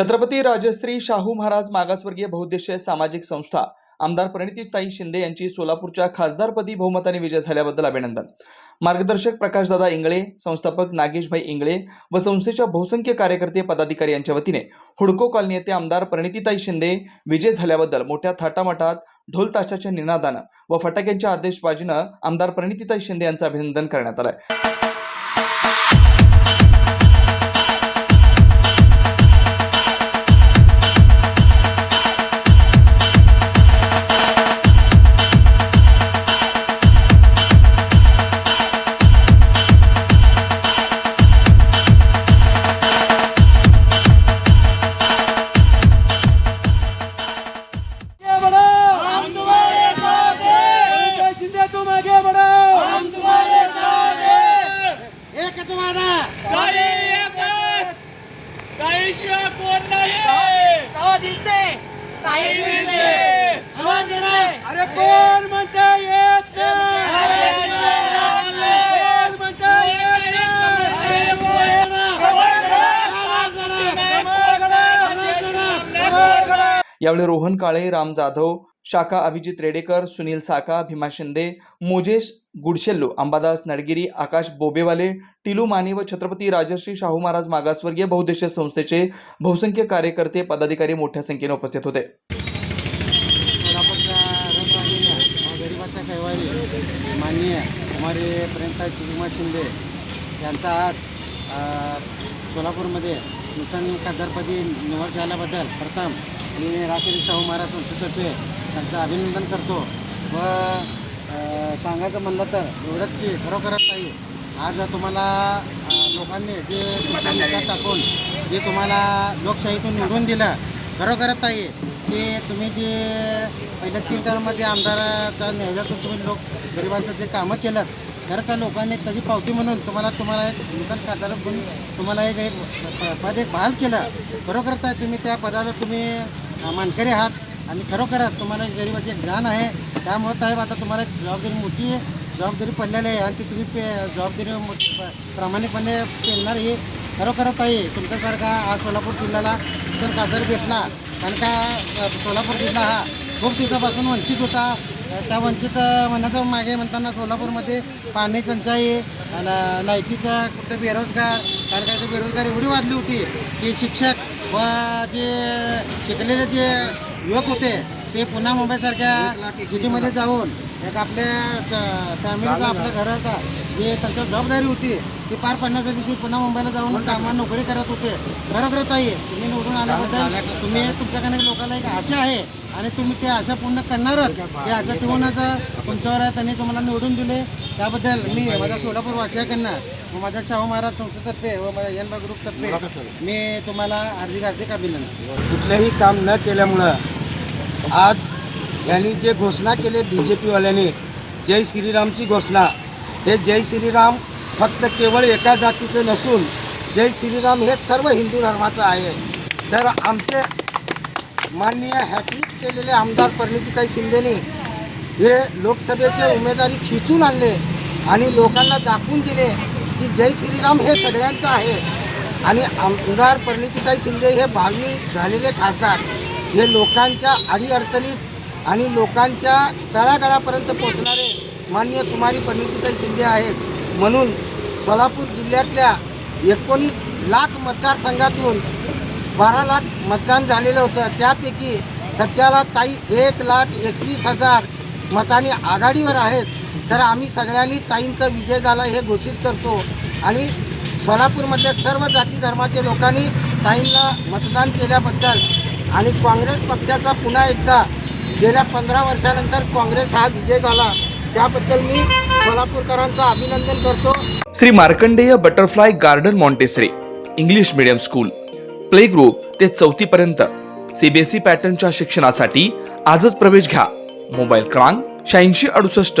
छत्रपती राजश्री शाहू महाराज मागासवर्गीय बहुउद्देशीय सामाजिक संस्था. आमदार प्रणितीताई शिंदे यांची सोलापूरच्या खासदारपदी बहुमताने विजय झाल्याबद्दल अभिनंदन. मार्गदर्शक प्रकाशदादा इंगळे संस्थापक नागेशभाई इंगळे व संस्थेच्या बहुसंख्य कार्यकर्ते पदाधिकारी यांच्या वतीने हुडको कॉलनी येथे आमदार प्रणितीताई शिंदे विजय झाल्याबद्दल मोठ्या थाटामाटात ढोल ताशाच्या निनादानं व फटाक्यांच्या आदेशबाजीनं आमदार प्रणितीताई शिंदे यांचं अभिनंदन करण्यात आलं हैं एक तुम्हारा काही एकच काही शिवाय कोण नाही? काही अरे कोण म्हणता येत नाही? कोण म्हणता येत नाही यावेळी रोहन काळे राम जाधव शाखा अभिजित रेडेकर सुनील साका भीमा शिंदे मोजेश गुडशेल्लो अंबादास नडगिरी आकाश बोबेवाले टिलू माने व छत्रपती राजर्षी शाहू महाराज मागासवर्गीय बहुद्देशीय संस्थेचे बहुसंख्य कार्यकर्ते पदाधिकारी मोठ्या संख्येने उपस्थित होते. सोलापूरच्या माननीय कुमारी प्रेमता भीमा शिंदे यांचा आज सोलापूरमध्ये नूतन खासदारपदी निवड झाल्याबद्दल प्रथम मी राष्ट्रपती शाहू महाराज संस्थेतर्फे त्यांचं अभिनंदन करतो व सांगायचं म्हणलं तर एवढंच की खरोखरच ताई आज तुम्हाला लोकांनी जे टाकून जे तुम्हाला लोकशाहीतून निवडून दिलं खरोखरच ताई की तुम्ही जे पहिल्या तीन टर्ममध्ये आमदाराच्या ह्याच्यातून तुम्ही लोक गरिबांचं जे कामं केलं खरं तर लोकांनी त्याची पावती म्हणून तुम्हाला तुम्हाला एक नूतन खासदार म्हणून तुम्हाला एक एक प- पद एक बहाल केलं खरोखरच आहे तुम्ही त्या पदाला तुम्ही मानकरी आहात आणि खरोखरच तुम्हाला गरिबाचे ज्ञान आहे. त्यामुळे साहेब आता तुम्हाला एक जबाबदारी मोठी जबाबदारी पडलेली आहे आणि ती तुम्ही पे जबाबदारी मो- प- प्रामाणिकपणे पेलणार ही खरोखरच आहे तुमच्यासारखा हा सोलापूर जिल्ह्याला तर खासदार भेटला कारण का सोलापूर जिल्हा हा खूप दिवसापासून वंचित होता. त्या वंचित म्हणायचं मागे म्हणताना सोलापूरमध्ये पाणी टंचाई लायकीचा कुठं बेरोजगार कारण काय ते बेरोजगार एवढी वाढली होती की शिक्षक व जे शिकलेले जे युवक होते ते पुन्हा मुंबईसारख्या सिटीमध्ये जाऊन एक आपल्या फॅमिलीचा आपल्या घराचा जे त्यांची जबाबदारी होती ती पार पाडण्यासाठी ती पुन्हा मुंबईला जाऊन कामा नोकरी करत होते. खरोखर ताई तुम्ही निवडून आल्याबद्दल तुम्ही तुमच्याकडे लोकांना एक आशा आहे आणि तुम्ही ते आशा पूर्ण करणारच. ते आशा ठेवूनच तुमच्यावर आहे त्यांनी तुम्हाला निवडून दिले. त्याबद्दल मी माझ्या सोलापूर वासियाकडनं माझ्या शाहू महाराज संस्थेतर्फे व माझ्या यनबा ग्रुपतर्फे मी तुम्हाला हार्दिक हार्दिक अभिनंदन. कुठलंही काम न केल्यामुळं आज यांनी जे घोषणा केले बी जे पीवाल्यांनी जय श्रीरामची घोषणा. हे जय श्रीराम फक्त केवळ एका जातीचं नसून जय श्रीराम हे सर्व हिंदू धर्माचं आहे. तर आमचे माननीय हॅट्रिक केलेले आमदार परिणितीताई शिंदेनी हे लोकसभेचे उमेदवारी खिचून आणले आणि लोकांना दाखवून दिले. की जय श्रीराम हे सगळ्यांचं आहे. आणि आमदार परिणितीताई शिंदे हे भावी झालेले खासदार. हे लोकांच्या अडीअडचणीत आणि लोकांच्या तळागाळापर्यंत पोहोचणारे मान्य कुमारी परिणितीताई शिंदे आहेत. म्हणून सोलापूर जिल्ह्यातल्या एकोणीस लाख मतदारसंघातून बारा लाख मतदान झालेलं होतं. त्यापैकी सध्याला ताई एक लाख एकवीस हजार मतांनी आघाडीवर आहेत. तर आम्ही सगळ्यांनी ताईंचा विजय झाला हे घोषित करतो. आणि सोलापूरमधल्या सर्व जाती धर्माच्या लोकांनी ताईंना मतदान केल्याबद्दल आणि काँग्रेस पक्षाचा पुन्हा एकदा गेल्या पंधरा वर्षानंतर काँग्रेस हा विजय झाला. त्याबद्दल मी सोलापूरकरांचं अभिनंदन करतो. Shri Markandeya butterfly garden Montessori English medium school play group ते चौथी पर्यंत. सीबीएसई पॅटर्नच्या शिक्षणासाठी आजच प्रवेश घ्या. मोबाईल क्रमांक शहाऐंशी अडुसष्ट